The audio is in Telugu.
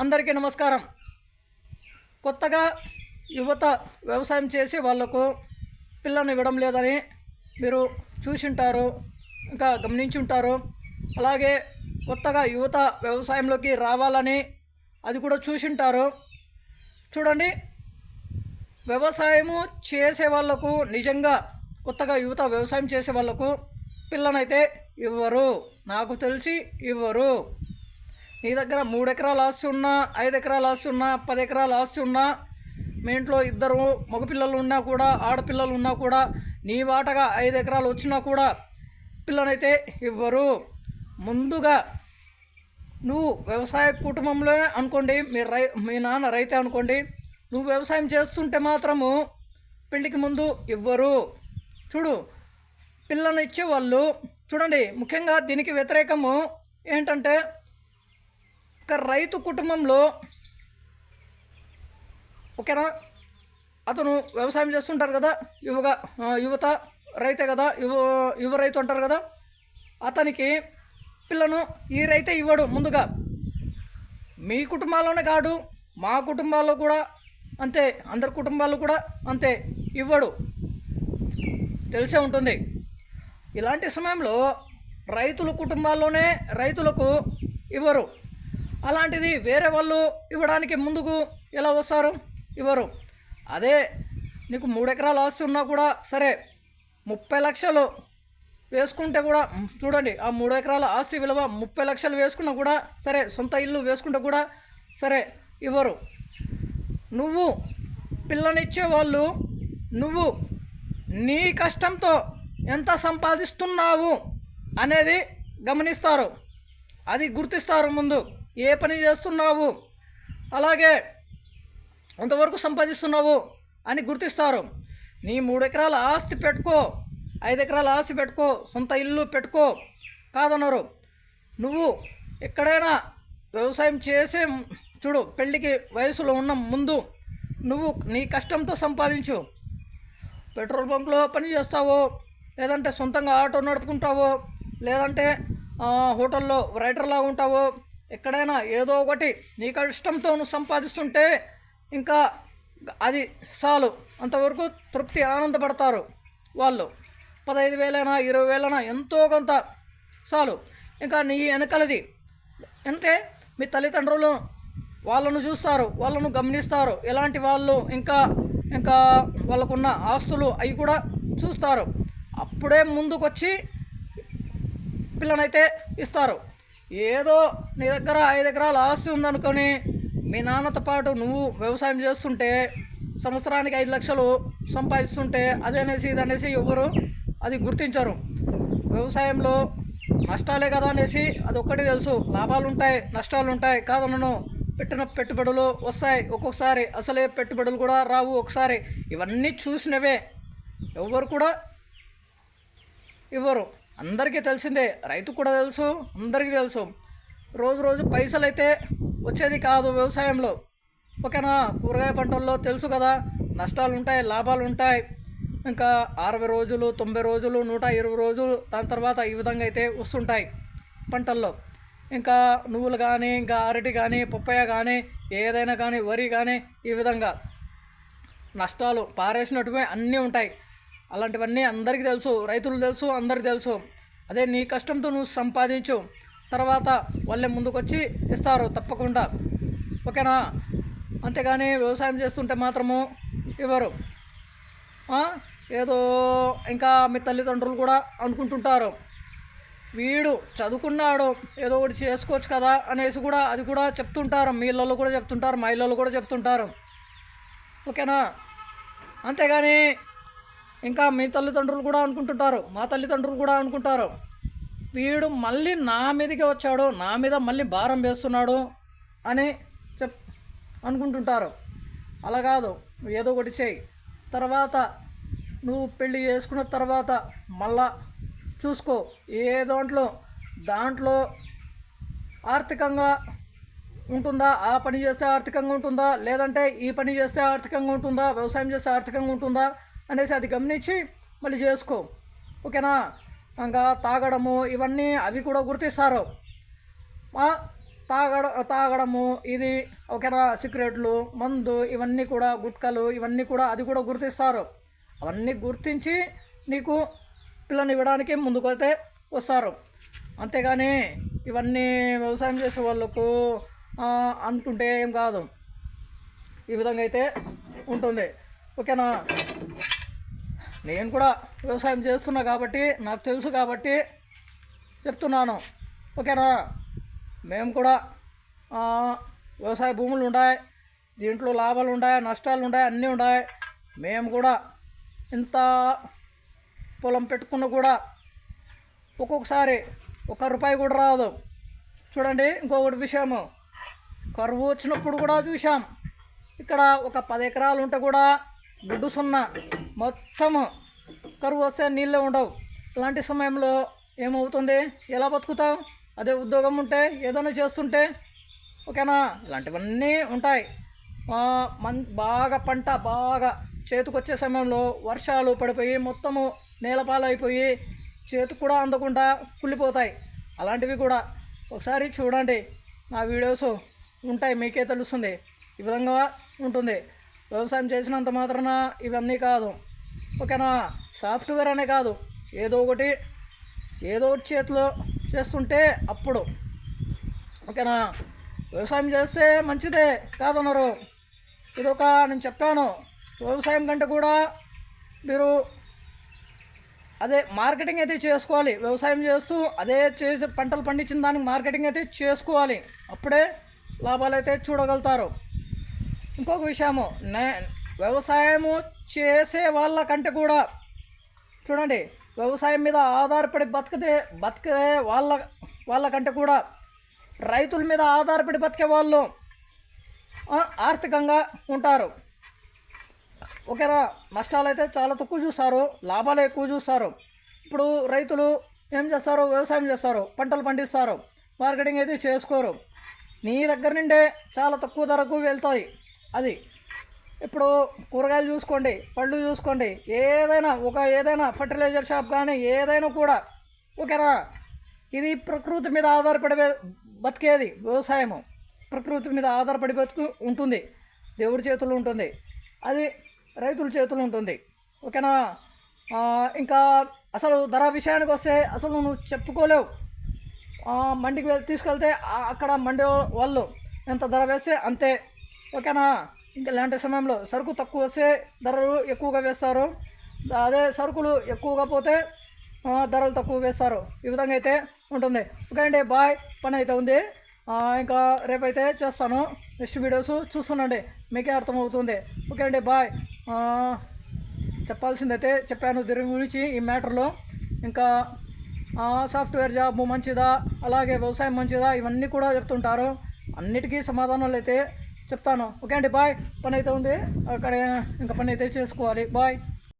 అందరికీ నమస్కారం. కొత్తగా యువత వ్యవసాయం చేసి వాళ్ళకు పిల్లను ఇవ్వడం లేదని మీరు చూసింటారు ఇంకా గమనించి ఉంటారు అలాగే కొత్తగా యువత వ్యవసాయంలోకి రావాలని అది కూడా చూసింటారు. చూడండి వ్యవసాయము చేసే వాళ్ళకు నిజంగా కొత్తగా యువత వ్యవసాయం చేసే వాళ్ళకు పిల్లనైతే ఇవ్వరు. నాకు తెలిసి ఇవ్వరు. నీ దగ్గర మూడు ఎకరాల ఆస్తి ఉన్నా ఐదు ఎకరాల ఆస్తి ఉన్నా పది ఎకరాల ఆస్తి ఉన్నా మీ ఇంట్లో ఇద్దరు మగపిల్లలు ఉన్నా కూడా ఆడపిల్లలు ఉన్నా కూడా నీ వాటగా ఐదు ఎకరాలు వచ్చినా కూడా పిల్లనైతే ఇవ్వరు. ముందుగా నువ్వు వ్యవసాయ కుటుంబంలో అనుకోండి మీ రై మీ నాన్న రైతే అనుకోండి నువ్వు వ్యవసాయం చేస్తుంటే మాత్రము పెళ్ళికి ముందు ఇవ్వరు. చూడు పిల్లనిచ్చే వాళ్ళు చూడండి ముఖ్యంగా దీనికి వ్యతిరేకము ఏంటంటే ఒక రైతు కుటుంబంలో ఓకేనా? అతను వ్యవసాయం చేస్తుంటారు కదా యువగా యువత రైతే కదా యువ యువ రైతు అంటారు కదా అతనికి పిల్లను ఈ రైతే ఇవ్వడు ముందుగా. మీ కుటుంబాల్లోనే కాదు మా కుటుంబాల్లో కూడా అంతే అందరి కుటుంబాల్లో కూడా అంతే ఇవ్వడు. తెలిసే ఉంటుంది. ఇలాంటి సమయంలో రైతుల కుటుంబాల్లోనే రైతులకు ఇవ్వరు. అలాంటిది వేరే వాళ్ళు ఇవ్వడానికి ముందుకు ఎలా వస్తారు? ఇవ్వరు. అదే నీకు మూడు ఎకరాల ఆస్తి ఉన్నా కూడా సరే ముప్పై లక్షలు వేసుకుంటే కూడా చూడండి ఆ మూడు ఎకరాల ఆస్తి విలువ ముప్పై లక్షలు వేసుకున్నా కూడా సరే సొంత ఇల్లు వేసుకుంటే కూడా సరే ఇవ్వరు. నువ్వు పిల్లనిచ్చే వాళ్ళు నువ్వు నీ కష్టంతో ఎంత సంపాదిస్తున్నావు అనేది గమనిస్తారు. అది గుర్తిస్తారు ముందు. ఏ పని చేస్తున్నావు? అలాగే ఎంతవరకు సంపాదిస్తున్నావు అని గుర్తిస్తారు. నీ మూడు ఎకరాల ఆస్తి పెట్టుకో ఐదు ఎకరాల ఆస్తి పెట్టుకో సొంత ఇల్లు పెట్టుకో కాదన్నారు. నువ్వు ఎక్కడైనా వ్యవసాయం చేసే చూడు పెళ్ళికి వయసులో ఉన్న ముందు నువ్వు నీ కష్టంతో సంపాదించు. పెట్రోల్ బంక్లో పని చేస్తావో లేదంటే సొంతంగా ఆటో నడుపుకుంటావో లేదంటే హోటల్లో రైటర్లాగా ఉంటావో ఎక్కడైనా ఏదో ఒకటి నీ ఇష్టంతో నువ్వు సంపాదిస్తుంటే ఇంకా అది చాలు. అంతవరకు తృప్తి ఆనందపడతారు వాళ్ళు. పదహైదు వేలైనా ఇరవై వేలైనా ఎంతో కొంత చాలు. ఇంకా నీ వెనకలది అంటే మీ తల్లిదండ్రులు వాళ్ళను చూస్తారు వాళ్ళను గమనిస్తారు. ఎలాంటి వాళ్ళు ఇంకా ఇంకా వాళ్ళకున్న ఆస్తులు అవి కూడా చూస్తారు. అప్పుడే ముందుకొచ్చి పిల్లనైతే ఇస్తారు. ఏదో నీ దగ్గర ఐదు ఎకరాల ఆస్తి ఉందనుకొని మీ నాన్నతో పాటు నువ్వు వ్యవసాయం చేస్తుంటే సంవత్సరానికి ఐదు లక్షలు సంపాదిస్తుంటే అదనేసి ఇదనేసి ఎవరు అది గుర్తించరు. వ్యవసాయంలో నష్టాలే కదా అనేసి అది ఒక్కటి తెలుసు. లాభాలు ఉంటాయి నష్టాలు ఉంటాయి కాదనను. పెట్టిన పెట్టుబడులు వస్తాయి ఒక్కొక్కసారి. అసలే పెట్టుబడులు కూడా రావు ఒకసారి. ఇవన్నీ చూసినవే. ఎవరు కూడా ఇవ్వరు. అందరికీ తెలిసిందే రైతు కూడా తెలుసు అందరికీ తెలుసు. రోజు రోజు పైసలు అయితే వచ్చేది కాదు వ్యవసాయంలో. ఓకేనా? కూరగాయ పంటల్లో తెలుసు కదా నష్టాలు ఉంటాయి లాభాలు ఉంటాయి ఇంకా అరవై రోజులు తొంభై రోజులు నూట ఇరవై రోజులు దాని తర్వాత ఈ విధంగా అయితే వస్తుంటాయి పంటల్లో. ఇంకా నువ్వులు కానీ ఇంకా అరటి కానీ పప్పయ్య కానీ ఏదైనా కానీ వరి కానీ ఈ విధంగా నష్టాలు పారేసినట్టుగా అన్నీ ఉంటాయి. అలాంటివన్నీ అందరికీ తెలుసు రైతులు తెలుసు అందరికీ తెలుసు. అదే నీ కష్టంతో నువ్వు సంపాదించు. తర్వాత వాళ్ళే ముందుకొచ్చి ఇస్తారు తప్పకుండా. ఓకేనా? అంతేగాని వ్యవసాయం చేస్తుంటే మాత్రము ఇవ్వరు. ఏదో ఇంకా మీ తల్లిదండ్రులు కూడా అనుకుంటుంటారు. వీడు చదువుకున్నాడు ఏదో ఒకటి చేసుకోవచ్చు కదా అనేసి కూడా అది కూడా చెప్తుంటారు. మీ ఇళ్ళల్లో కూడా చెప్తుంటారు మా ఇళ్ళల్లో కూడా చెప్తుంటారు. ఓకేనా? అంతేగాని ఇంకా మీ తల్లిదండ్రులు కూడా అనుకుంటుంటారు మా తల్లిదండ్రులు కూడా అనుకుంటారు. వీడు మళ్ళీ నా మీదకి వచ్చాడు నా మీద మళ్ళీ భారం వేస్తున్నాడు అని చెప్ అనుకుంటుంటారు. అలా కాదు ఏదో ఒకటి చేయి. తర్వాత నువ్వు పెళ్ళి చేసుకున్న తర్వాత మళ్ళా చూసుకో ఏ దాంట్లో దాంట్లో ఆర్థికంగా ఉంటుందా? ఆ పని చేస్తే ఆర్థికంగా ఉంటుందా? లేదంటే ఈ పని చేస్తే ఆర్థికంగా ఉంటుందా? వ్యవసాయం చేస్తే ఆర్థికంగా ఉంటుందా? అనేసి అది గమనించి మళ్ళీ చేసుకో. ఓకేనా? ఇంకా తాగడము ఇవన్నీ అవి కూడా గుర్తిస్తారు. తాగడ తాగడము ఇది ఓకేనా? సిగరెట్లు మందు ఇవన్నీ కూడా గుట్కలు ఇవన్నీ కూడా అది కూడా గుర్తిస్తారు. అవన్నీ గుర్తించి నీకు పిల్లని ఇవ్వడానికి ముందుకు అయితే వస్తారు. అంతేగాని ఇవన్నీ వ్యవసాయం చేసే వాళ్ళకు అనుకుంటే ఏం కాదు. ఈ విధంగా అయితే ఉంటుంది. ఓకేనా? నేను కూడా వ్యవసాయం చేస్తున్నా కాబట్టి నాకు తెలుసు కాబట్టి చెప్తున్నాను. ఓకేనా? మేము కూడా వ్యవసాయ భూములు ఉన్నాయి దీంట్లో లాభాలు ఉన్నాయి నష్టాలు ఉన్నాయి అన్నీ ఉన్నాయి మేము కూడా ఇంత పొలం పెట్టుకున్న కూడా ఒక్కొక్కసారి ఒక రూపాయి కూడా రాదు. చూడండి ఇంకొకటి విషయము. కరువు వచ్చినప్పుడు కూడా చూసాం ఇక్కడ ఒక పది ఎకరాలు ఉంటే కూడా గుడ్డు సున్నా మొత్తము కరువు వస్తే నీళ్ళే ఉండవు. ఇలాంటి సమయంలో ఏమవుతుంది? ఎలా బతుకుతాం అదే ఉద్యోగం ఉంటే ఏదైనా చేస్తుంటే ఓకేనా? ఇలాంటివన్నీ ఉంటాయి. మన్ బాగా పంట బాగా చేతికొచ్చే సమయంలో వర్షాలు పడిపోయి మొత్తము నేలపాలైపోయి చేతికి కూడా అందకుండా కుళ్ళిపోతాయి. అలాంటివి కూడా ఒకసారి చూడండి. నా వీడియోస్ ఉంటాయి మీకే తెలుస్తుంది. ఈ విధంగా ఉంటుంది. వ్యవసాయం చేసినంత మాత్రాన ఇవన్నీ కాదు. ఓకేనా? సాఫ్ట్వేర్ అనే కాదు. ఏదో ఒకటి ఏదో ఒకటి చేతిలో చేస్తుంటే అప్పుడు. ఓకేనా? వ్యవసాయం చేస్తే మంచిదే కాదన్నారు. ఇదొక నేను చెప్పాను. వ్యవసాయం కంటే కూడా మీరు అదే మార్కెటింగ్ అయితే చేసుకోవాలి. వ్యవసాయం చేస్తూ అదే చేసి పంటలు పండించిన దానికి మార్కెటింగ్ అయితే చేసుకోవాలి. అప్పుడే లాభాలు అయితే చూడగలుగుతారు. ఇంకొక విషయము నే వ్యవసాయము చేసే వాళ్ళకంటే కూడా చూడండి వ్యవసాయం మీద ఆధారపడి బతికితే బతికే వాళ్ళ వాళ్ళకంటే కూడా రైతుల మీద ఆధారపడి బతికే వాళ్ళు ఆర్థికంగా ఉంటారు. ఓకేనా నష్టాలు అయితే చాలా తక్కువ చూస్తారు లాభాలు ఎక్కువ చూస్తారు. ఇప్పుడు రైతులు ఏం చేస్తారు? వ్యవసాయం చేస్తారు పంటలు పండిస్తారు మార్కెటింగ్ అయితే చేసుకోరు. నీ దగ్గర నుండే చాలా తక్కువ ధరకు వెళ్తాయి. అది ఇప్పుడు కూరగాయలు చూసుకోండి పళ్ళు చూసుకోండి ఏదైనా ఒక ఏదైనా ఫర్టిలైజర్ షాప్ కానీ ఏదైనా కూడా ఓకేనా? ఇది ప్రకృతి మీద ఆధారపడి బతికేది వ్యవసాయము. ప్రకృతి మీద ఆధారపడి బతుకు ఉంటుంది. దేవుడి చేతులు ఉంటుంది. అది రైతుల చేతులు ఉంటుంది. ఓకేనా? ఇంకా అసలు ధర విషయానికి వస్తే అసలు నువ్వు చెప్పుకోలేవు. మండికి తీసుకెళ్తే అక్కడ మండి వాళ్ళు ఎంత ధర వేస్తే అంతే. ఓకేనా? ఇంకా ఇలాంటి సమయంలో సరుకు తక్కువ వస్తే ధరలు ఎక్కువగా వేస్తారు. అదే సరుకులు ఎక్కువగా పోతే ధరలు తక్కువ వేస్తారు. ఈ విధంగా అయితే ఉంటుంది. ఓకే అండి బాయ్. పని అయితే ఉంది. ఇంకా రేపైతే చేస్తాను. నెక్స్ట్ వీడియోస్ చూస్తానండి మీకే అర్థమవుతుంది. ఓకే అండి బాయ్. చెప్పాల్సింది చెప్పాల్సిందైతే చెప్పాను దీని గురించి ఈ మ్యాటర్లో. ఇంకా సాఫ్ట్వేర్ జాబ్ మంచిదా? అలాగే వ్యవసాయం మంచిదా? ఇవన్నీ కూడా చెప్తుంటారు. అన్నిటికీ సమాధానాలు అయితే చెప్తాను. ఓకే అండి బాయ్. పని అయితే ఉంది. అక్కడ ఇంకా పని అయితే చేసుకోవాలి. బాయ్.